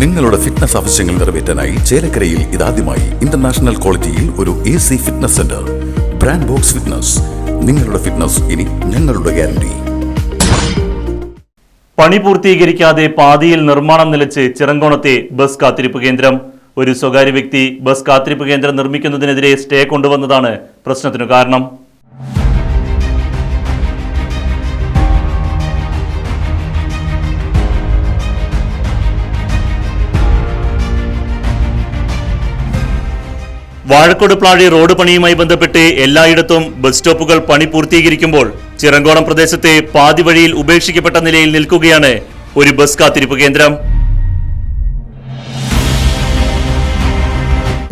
നിങ്ങളുടെ ഫിറ്റ്നസ് ആവശ്യങ്ങൾ നിറവേറ്റാനായി ചേലക്കരയിൽ ഇതാദ്യമായി ഇന്റർനാഷണൽ ക്വാളിറ്റിയിൽ ഒരു A C fitness centre brand box fitness നിങ്ങളുടെ ഫിറ്റ്നസ് ഇനി ഞങ്ങളുടെ ഗ്യാരണ്ടി പണി പൂർത്തീകരിക്കാതെ പാതിയിൽ നിർമ്മാണം നിലച്ച് ചിറങ്കോണത്തെ ബസ് കാത്തിരിപ്പ് കേന്ദ്രം. ഒരു സ്വകാര്യ വ്യക്തി ബസ് കാത്തിരിപ്പ് കേന്ദ്രം നിർമ്മിക്കുന്നതിനെതിരെ സ്റ്റേ കൊണ്ടുവന്നതാണ് പ്രശ്നത്തിനു കാരണം. വാഴക്കോട് പ്ലാഴി റോഡ് പണിയുമായി ബന്ധപ്പെട്ട് എല്ലായിടത്തും ബസ് സ്റ്റോപ്പുകൾ പണി പൂർത്തീകരിക്കുമ്പോൾ ചിറങ്കോണം പ്രദേശത്തെ പാതി വഴിയിൽ ഉപേക്ഷിക്കപ്പെട്ട നിലയിൽ നിൽക്കുകയാണ് ഒരു ബസ് കാത്തിരിപ്പ് കേന്ദ്രം.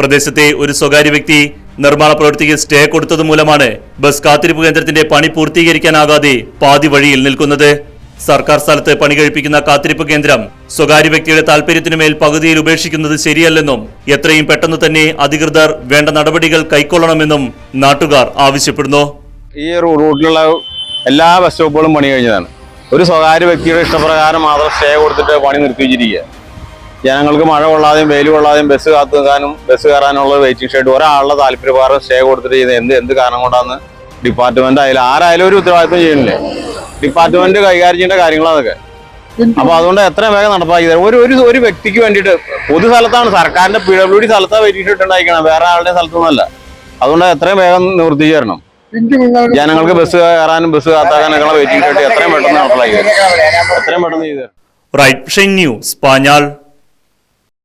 പ്രദേശത്തെ ഒരു സ്വകാര്യ വ്യക്തി നിർമ്മാണ പ്രവൃത്തിക്ക് സ്റ്റേ കൊടുത്തതുമൂലമാണ് ബസ് കാത്തിരിപ്പ് കേന്ദ്രത്തിന്റെ പണി പൂർത്തീകരിക്കാനാകാതെ പാതി വഴിയിൽ നിൽക്കുന്നത്. സർക്കാർ സ്ഥലത്ത് പണി കഴിപ്പിക്കുന്ന കാത്തിരിപ്പ് കേന്ദ്രം സ്വകാര്യ വ്യക്തിയുടെ താൽപര്യത്തിനുമേൽ പകുതിയിൽ ഉപേക്ഷിക്കുന്നത് ശരിയല്ലെന്നും എത്രയും പെട്ടെന്ന് തന്നെ അധികൃതർ വേണ്ട നടപടികൾ കൈക്കൊള്ളണമെന്നും നാട്ടുകാർ ആവശ്യപ്പെടുന്നു. ഈ റൂട്ടിലുള്ള എല്ലാ ബസ് സ്റ്റോപ്പുകളും പണി കഴിഞ്ഞതാണ്. ഒരു സ്വകാര്യ വ്യക്തിയുടെ ഇഷ്ടപ്രകാരം മാത്രം സ്റ്റേ കൊടുത്തിട്ട് പണി നിർത്തി വെച്ചിരിക്കുക ജനങ്ങൾക്ക് മഴ കൊള്ളാതെയും വെയിൽ കൊള്ളാതെയും ബസ് കാത്തു നിൽക്കാനും ബസ് കയറാനുള്ള വെയിറ്റിംഗ് ഷെഡ് ഒരാളുടെ താല്പര്യപ്രകാരം സ്റ്റേ കൊടുത്തിട്ട് ചെയ്യുന്നത് എന്ത് എന്ത് കാരണം കൊണ്ടാന്ന് ഡിപ്പാർട്ട്മെന്റ് ആയാലും ആരായാലും ഒരു ഉത്തരവാദിത്വം ചെയ്യുന്നില്ലേ? ഡിപ്പാർട്ട്മെന്റ് കൈകാര്യം ചെയ്യേണ്ട കാര്യങ്ങളാണ് അതൊക്കെ. അപ്പൊ അതുകൊണ്ട് എത്രയും വേഗം നടപ്പാക്കി തരാം? ഒരു ഒരു വ്യക്തിക്ക് വേണ്ടിയിട്ട് പൊതു സ്ഥലത്താണ് സർക്കാരിന്റെ പി ഡബ്ല്യു ഡി ഷെഡ് ഉണ്ടായിരിക്കണം വേറെ ആളുടെ സ്ഥലത്തൊന്നുമല്ല. അതുകൊണ്ട് എത്രയും വേഗം നിവൃത്തി ചേരണം ജനങ്ങൾക്ക് ബസ് കയറാനും ബസ് കാത്താക്കാനൊക്കെ വെയിറ്റിംഗ് എത്രയും പെട്ടെന്ന് നടപ്പാക്കി തരും. എത്രയും പെട്ടെന്ന് ചെയ്തു. റൈറ്റ്